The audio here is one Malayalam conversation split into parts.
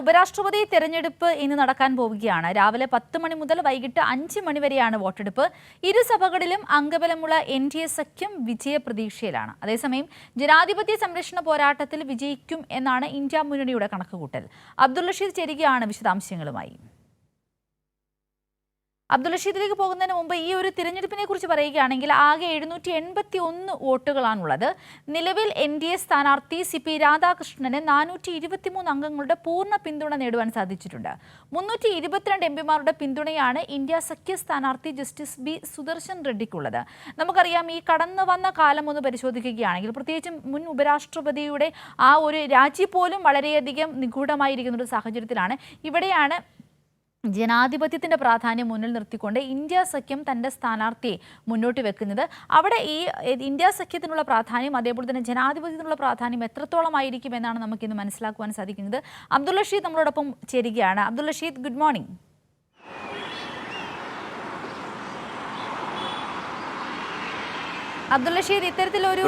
ഉപരാഷ്ട്രപതി തെരഞ്ഞെടുപ്പ് ഇന്ന് നടക്കാൻ പോവുകയാണ്. രാവിലെ പത്ത് മണി മുതൽ വൈകിട്ട് അഞ്ച് മണി വരെയാണ് വോട്ടെടുപ്പ്. ഇരു സഭകളിലും അംഗബലമുള്ള എൻ ഡി എ സഖ്യം വിജയപ്രതീക്ഷയിലാണ് അതേസമയം ജനാധിപത്യ സംരക്ഷണ പോരാട്ടത്തിൽ വിജയിക്കും എന്നാണ് ഇന്ത്യ മുന്നണിയുടെ കണക്കുകൂട്ടൽ. അബ്ദുൾ റഷീദ് ചേരുകയാണ് വിശദാംശങ്ങളുമായി. അബ്ദുൾ റഷീദിലേക്ക് പോകുന്നതിന് മുമ്പ് ഈ ഒരു തിരഞ്ഞെടുപ്പിനെ കുറിച്ച് പറയുകയാണെങ്കിൽ ആകെ എഴുന്നൂറ്റി എൺപത്തി ഒന്ന് വോട്ടുകളാണുള്ളത്. നിലവിൽ എൻ ഡി എ സ്ഥാനാർത്ഥി സി പി രാധാകൃഷ്ണന് നാനൂറ്റി ഇരുപത്തിമൂന്ന് അംഗങ്ങളുടെ പൂർണ പിന്തുണ നേടുവാൻ സാധിച്ചിട്ടുണ്ട്. മുന്നൂറ്റി ഇരുപത്തിരണ്ട് എം പിമാരുടെ പിന്തുണയാണ് ഇന്ത്യ സഖ്യ സ്ഥാനാർത്ഥി ജസ്റ്റിസ് ബി സുദർശൻ റെഡ്ഡിക്കുള്ളത്. നമുക്കറിയാം ഈ കടന്നു വന്ന കാലം ഒന്ന് പരിശോധിക്കുകയാണെങ്കിൽ പ്രത്യേകിച്ചും മുൻ ഉപരാഷ്ട്രപതിയുടെ ആ ഒരു രാജി പോലും വളരെയധികം നിഗൂഢമായിരിക്കുന്ന ഒരു സാഹചര്യത്തിലാണ്. ഇവിടെയാണ് ജനാധിപത്യത്തിന്റെ പ്രാധാന്യം മുന്നിൽ നിർത്തിക്കൊണ്ട് ഇന്ത്യ സഖ്യം തന്റെ സ്ഥാനാർത്ഥിയെ മുന്നോട്ട് വെക്കുന്നത്. അവിടെ ഈ ഇന്ത്യ സഖ്യത്തിനുള്ള പ്രാധാന്യം അതേപോലെ തന്നെ ജനാധിപത്യത്തിനുള്ള പ്രാധാന്യം എത്രത്തോളമായിരിക്കും എന്നാണ് നമുക്കിന്ന് മനസ്സിലാക്കുവാൻ സാധിക്കുന്നത്. അബ്ദുൾ റഷീദ് നമ്മളോടൊപ്പം ചേരുകയാണ്. അബ്ദുൾ റഷീദ് ഗുഡ് മോർണിംഗ് അബ്ദുൾ റഷീദ് ഇത്തരത്തിലൊരു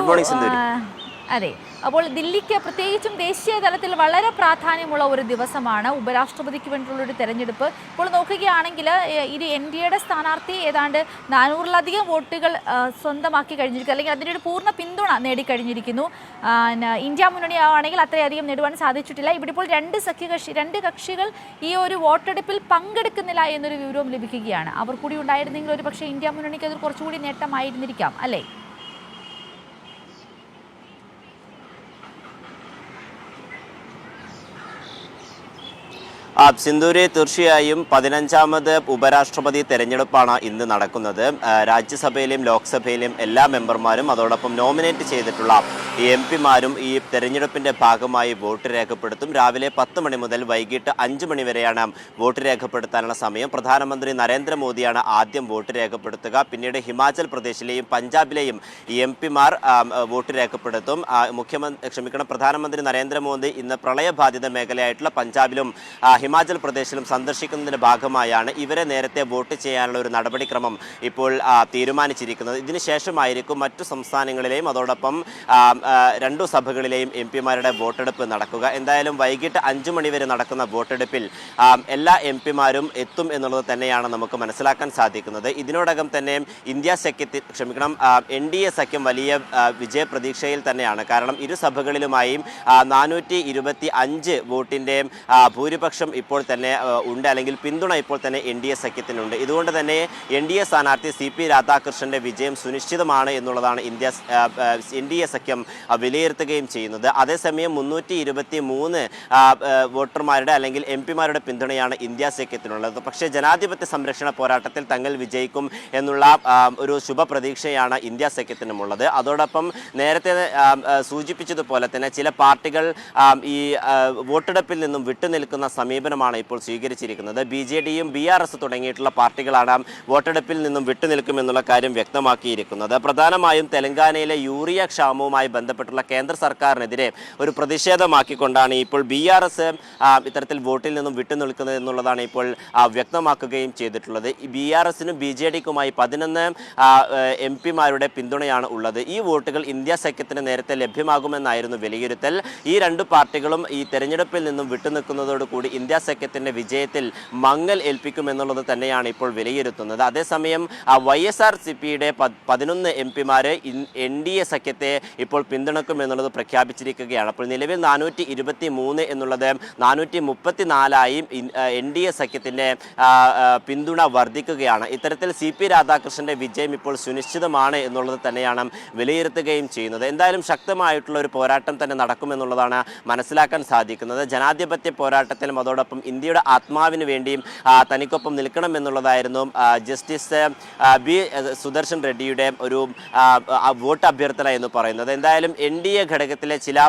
അതെ. അപ്പോൾ ദില്ലിക്ക് പ്രത്യേകിച്ചും ദേശീയ തലത്തിൽ വളരെ പ്രാധാന്യമുള്ള ഒരു ദിവസമാണ്. ഉപരാഷ്ട്രപതിക്ക് വേണ്ടിയുള്ള ഒരു തെരഞ്ഞെടുപ്പ്. ഇപ്പോൾ നോക്കുകയാണെങ്കിൽ ഇത് എൻ ഡി എയുടെ സ്ഥാനാർത്ഥി ഏതാണ്ട് നാനൂറിലധികം വോട്ടുകൾ സ്വന്തമാക്കി കഴിഞ്ഞിരിക്കുന്നു. അല്ലെങ്കിൽ അതിന്റെ ഒരു പൂർണ പിന്തുണ നേടിക്കഴിഞ്ഞിരിക്കുന്നു. ഇന്ത്യ മുന്നണി ആണെങ്കിൽ അത്രയധികം നേടുവാൻ സാധിച്ചിട്ടില്ല. ഇവിടെ ഇപ്പോൾ രണ്ട് സഖ്യകക്ഷി രണ്ട് കക്ഷികൾ ഈ ഒരു വോട്ടെടുപ്പിൽ പങ്കെടുക്കുന്നില്ല എന്നൊരു വിവരവും ലഭിക്കുകയാണ്. അവർ കൂടി ഉണ്ടായിരുന്നെങ്കിൽ ഒരു പക്ഷേ ഇന്ത്യ മുന്നണിക്ക് അത് കുറച്ചുകൂടി നേട്ടമായിരുന്നിരിക്കാം അല്ലേ? സിന്ദൂരി തീർച്ചയായും പതിനഞ്ചാമത് ഉപരാഷ്ട്രപതി തെരഞ്ഞെടുപ്പാണ് ഇന്ന് നടക്കുന്നത്. രാജ്യസഭയിലും ലോക്സഭയിലും എല്ലാ മെമ്പർമാരും അതോടൊപ്പം നോമിനേറ്റ് ചെയ്തിട്ടുള്ള എം പിമാരും ഈ തെരഞ്ഞെടുപ്പിന്റെ ഭാഗമായി വോട്ട് രേഖപ്പെടുത്തും. രാവിലെ പത്ത് മണി മുതൽ വൈകിട്ട് അഞ്ച് മണി വരെയാണ് വോട്ട് രേഖപ്പെടുത്താനുള്ള സമയം. പ്രധാനമന്ത്രി നരേന്ദ്രമോദിയാണ് ആദ്യം വോട്ട് രേഖപ്പെടുത്തുക. പിന്നീട് ഹിമാചൽ പ്രദേശിലെയും പഞ്ചാബിലെയും എം പിമാർ വോട്ട് രേഖപ്പെടുത്തും. മുഖ്യമന്ത്രി ക്ഷമിക്കണം പ്രധാനമന്ത്രി നരേന്ദ്രമോദി ഇന്ന് പ്രളയബാധിത മേഖലയായിട്ടുള്ള പഞ്ചാബിലും ഹിമാചൽ പ്രദേശിലും സന്ദർശിക്കുന്നതിന്റെ ഭാഗമായാണ് ഇവരെ നേരത്തെ വോട്ട് ചെയ്യാനുള്ള ഒരു നടപടിക്രമം ഇപ്പോൾ തീരുമാനിച്ചിരിക്കുന്നത്. ഇതിനുശേഷമായിരിക്കും മറ്റു സംസ്ഥാനങ്ങളിലെയും അതോടൊപ്പം രണ്ടു സഭകളിലെയും എം പിമാരുടെ വോട്ടെടുപ്പ് നടക്കുക. എന്തായാലും വൈകിട്ട് അഞ്ചു മണിവരെ നടക്കുന്ന വോട്ടെടുപ്പിൽ എല്ലാ എം പിമാരും എത്തും എന്നുള്ളത് തന്നെയാണ് നമുക്ക് മനസ്സിലാക്കാൻ സാധിക്കുന്നത്. ഇതിനോടകം തന്നെ ഇന്ത്യ സഖ്യത്തിൽ ക്ഷമിക്കണം എൻ ഡി എ സഖ്യം വലിയ വിജയപ്രതീക്ഷയിൽ തന്നെയാണ്. കാരണം ഇരു സഭകളിലുമായും നാനൂറ്റി ഇരുപത്തി അഞ്ച് വോട്ടിന്റെ ഭൂരിപക്ഷം ഇപ്പോൾ തന്നെ ഉണ്ട്. അല്ലെങ്കിൽ പിന്തുണ ഇപ്പോൾ തന്നെ എൻ ഡി എ സഖ്യത്തിനുണ്ട്. ഇതുകൊണ്ട് തന്നെ എൻ ഡി എ സ്ഥാനാർത്ഥി സി പി രാധാകൃഷ്ണന്റെ വിജയം സുനിശ്ചിതമാണ് എന്നുള്ളതാണ് ഇന്ത്യ എൻ ഡി എ സഖ്യം വിലയിരുത്തുകയും ചെയ്യുന്നത്. അതേസമയം മുന്നൂറ്റി ഇരുപത്തി മൂന്ന് വോട്ടർമാരുടെ അല്ലെങ്കിൽ എം പിമാരുടെ പിന്തുണയാണ് ഇന്ത്യ സഖ്യത്തിനുള്ളത്. പക്ഷേ ജനാധിപത്യ സംരക്ഷണ പോരാട്ടത്തിൽ തങ്ങൾ വിജയിക്കും എന്നുള്ള ഒരു ശുഭപ്രതീക്ഷയാണ് ഇന്ത്യ സഖ്യത്തിനുമുള്ളത്. അതോടൊപ്പം നേരത്തെ സൂചിപ്പിച്ചതുപോലെ തന്നെ ചില പാർട്ടികൾ ഈ വോട്ടെടുപ്പിൽ നിന്നും വിട്ടുനിൽക്കുന്ന സമീപനമാണ് ഇപ്പോൾ സ്വീകരിച്ചിരിക്കുന്നത്. ബി ജെ ഡിയും ബി ആർ എസ് തുടങ്ങിയിട്ടുള്ള പാർട്ടികളാണ് വോട്ടെടുപ്പിൽ നിന്നും വിട്ടുനിൽക്കുമെന്നുള്ള കാര്യം വ്യക്തമാക്കിയിരിക്കുന്നത്. പ്രധാനമായും തെലങ്കാനയിലെ യൂറിയ ക്ഷാമവുമായി ബന്ധപ്പെട്ടുള്ള കേന്ദ്ര സർക്കാരിനെതിരെ ഒരു പ്രതിഷേധമാക്കിക്കൊണ്ടാണ് ഇപ്പോൾ ബി ആർ എസ് ഇത്തരത്തിൽ വോട്ടിൽ നിന്നും വിട്ടുനിൽക്കുന്നത് എന്നുള്ളതാണ് ഇപ്പോൾ വ്യക്തമാക്കുകയും ചെയ്തിട്ടുള്ളത്. ബി ആർ എസിനും ബി ജെ ഡിക്കുമായി പതിനൊന്ന് എം പിമാരുടെ പിന്തുണയാണ് ഉള്ളത്. ഈ വോട്ടുകൾ ഇന്ത്യ സഖ്യത്തിന് നേരത്തെ ലഭ്യമാകുമെന്നായിരുന്നു വിലയിരുത്തൽ. ഈ രണ്ട് പാർട്ടികളും ഈ തെരഞ്ഞെടുപ്പിൽ നിന്നും വിട്ടുനിൽക്കുന്നതോടുകൂടി ഇന്ത്യ സഖ്യത്തിന്റെ വിജയത്തിൽ മങ്ങൽ ഏൽപ്പിക്കുമെന്നുള്ളത് തന്നെയാണ് ഇപ്പോൾ വിലയിരുത്തുന്നത്. അതേസമയം വൈ എസ് ആർ സി പിയുടെ പതിനൊന്ന് എം പിമാര് എൻ ഡി എ സഖ്യത്തെ ഇപ്പോൾ പിന്തുണക്കുമെന്നുള്ളത് പ്രഖ്യാപിച്ചിരിക്കുകയാണ്. അപ്പോൾ നിലവിൽ നാനൂറ്റി ഇരുപത്തി മൂന്ന് എന്നുള്ളത് നാനൂറ്റി മുപ്പത്തി നാലായി എൻ ഡി എ ആ, പിന്തുണ വർദ്ധിക്കുകയാണ്. ഇത്തരത്തിൽ സി പി രാധാകൃഷ്ണന്റെ വിജയം ഇപ്പോൾ സുനിശ്ചിതമാണ് എന്നുള്ളത് തന്നെയാണ് വിലയിരുത്തുകയും ചെയ്യുന്നത്. എന്തായാലും ശക്തമായിട്ടുള്ള ഒരു പോരാട്ടം തന്നെ നടക്കുമെന്നുള്ളതാണ് മനസ്സിലാക്കാൻ സാധിക്കുന്നത്. ജനാധിപത്യ പോരാട്ടത്തിലും അതോടൊപ്പം ഇന്ത്യയുടെ ആത്മാവിന് വേണ്ടിയും തനിക്കൊപ്പം നിൽക്കണമെന്നുള്ളതായിരുന്നു ജസ്റ്റിസ് ബി സുദർശൻ റെഡ്ഡിയുടെ ഒരു വോട്ട് അഭ്യർത്ഥന എന്ന് പറയുന്നത്. എന്തായാലും എൻ ഡി എ ഘടകത്തിലെ ചില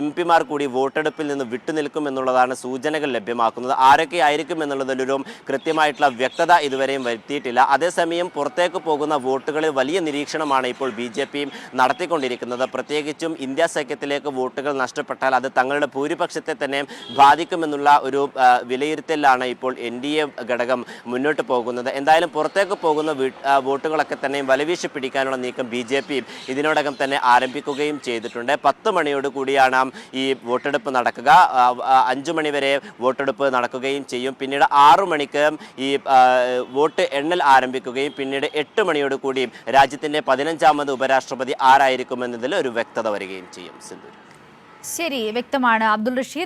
എം പിമാർ കൂടി വോട്ടെടുപ്പിൽ നിന്ന് വിട്ടുനിൽക്കും എന്നുള്ളതാണ് സൂചനകൾ ലഭ്യമാക്കുന്നത്. ആരൊക്കെ ആയിരിക്കും എന്നുള്ളതിലൊരു കൃത്യമായിട്ടുള്ള വ്യക്തത ഇതുവരെയും വരുത്തിയിട്ടില്ല. അതേസമയം പുറത്തേക്ക് പോകുന്ന വോട്ടുകളിൽ വലിയ നിരീക്ഷണമാണ് ഇപ്പോൾ ബി ജെ പിയും നടത്തിക്കൊണ്ടിരിക്കുന്നത്. പ്രത്യേകിച്ചും ഇന്ത്യ സഖ്യത്തിലേക്ക് വോട്ടുകൾ നഷ്ടപ്പെട്ടാൽ അത് തങ്ങളുടെ ഭൂരിപക്ഷത്തെ തന്നെ ബാധിക്കുമെന്നുള്ള ഒരു ആ, വിലയിരുത്തലാണ് ഇപ്പോൾ എൻ ഡി എ ഘടകം മുന്നോട്ട് പോകുന്നത്. എന്തായാലും പുറത്തേക്ക് പോകുന്ന വോട്ടുകളൊക്കെ തന്നെ വലവീശി പിടിക്കാനുള്ള നീക്കം ബി ജെ പി ഇതിനോടകം തന്നെ ആരംഭിക്കുകയും ചെയ്തിട്ടുണ്ട്. പത്ത് മണിയോട് കൂടിയാണ് ഈ വോട്ടെടുപ്പ് നടക്കുക. അഞ്ചു മണി വരെ വോട്ടെടുപ്പ് നടക്കുകയും ചെയ്യും. പിന്നീട് ആറു മണിക്ക് ഈ വോട്ട് എണ്ണൽ ആരംഭിക്കുകയും പിന്നീട് എട്ട് മണിയോട് കൂടി രാജ്യത്തിന്റെ പതിനഞ്ചാമത് ഉപരാഷ്ട്രപതി ആരായിരിക്കുമെന്നതിൽ ഒരു വ്യക്തത വരികയും ചെയ്യും. ശരി വ്യക്തമാണ്. അബ്ദുൾ റഷീദ്